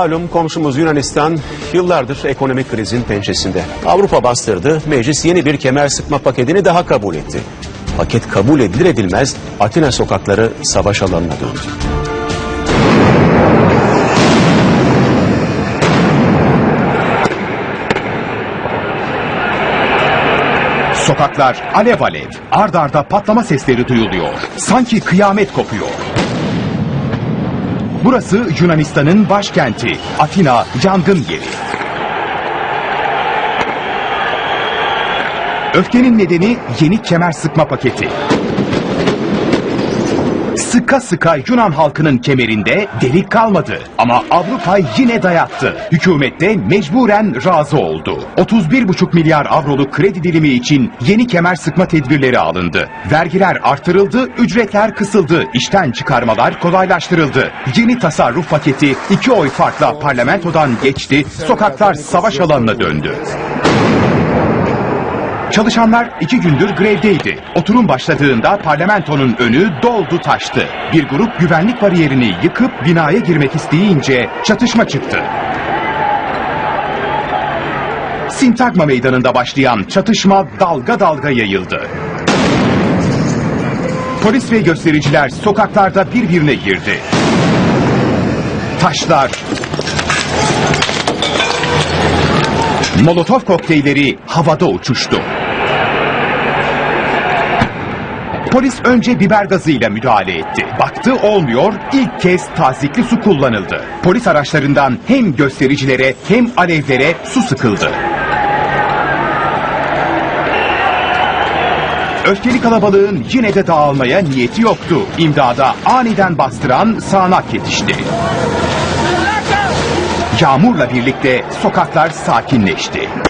Malum komşumuz Yunanistan yıllardır ekonomik krizin pençesinde. Avrupa bastırdı, meclis yeni bir kemer sıkma paketini daha kabul etti. Paket kabul edilir edilmez Atina sokakları savaş alanına döndü. Sokaklar alev alev, ard arda patlama sesleri duyuluyor. Sanki kıyamet kopuyor. Burası Yunanistan'ın başkenti, Atina yangın yeri. Öfkenin nedeni yeni kemer sıkma paketi. Sıka sıka Yunan halkının kemerinde delik kalmadı. Ama Avrupa yine dayattı. Hükümet de mecburen razı oldu. 31,5 milyar avroluk kredi dilimi için yeni kemer sıkma tedbirleri alındı. Vergiler artırıldı, ücretler kısıldı, işten çıkarmalar kolaylaştırıldı. Yeni tasarruf paketi iki oy farkla parlamentodan geçti, sokaklar savaş alanına döndü. Çalışanlar iki gündür grevdeydi. Oturum başladığında parlamentonun önü doldu taştı. Bir grup güvenlik bariyerini yıkıp binaya girmek isteyince çatışma çıktı. Sintagma meydanında başlayan çatışma dalga dalga yayıldı. Polis ve göstericiler sokaklarda birbirine girdi. Taşlar, Molotov kokteylleri havada uçuştu. Polis önce biber gazıyla müdahale etti. Baktı olmuyor, ilk kez tazikli su kullanıldı. Polis araçlarından hem göstericilere hem alevlere su sıkıldı. Öfkeli kalabalığın yine de dağılmaya niyeti yoktu. İmdada aniden bastıran sağanak yetişti. Yağmurla birlikte sokaklar sakinleşti.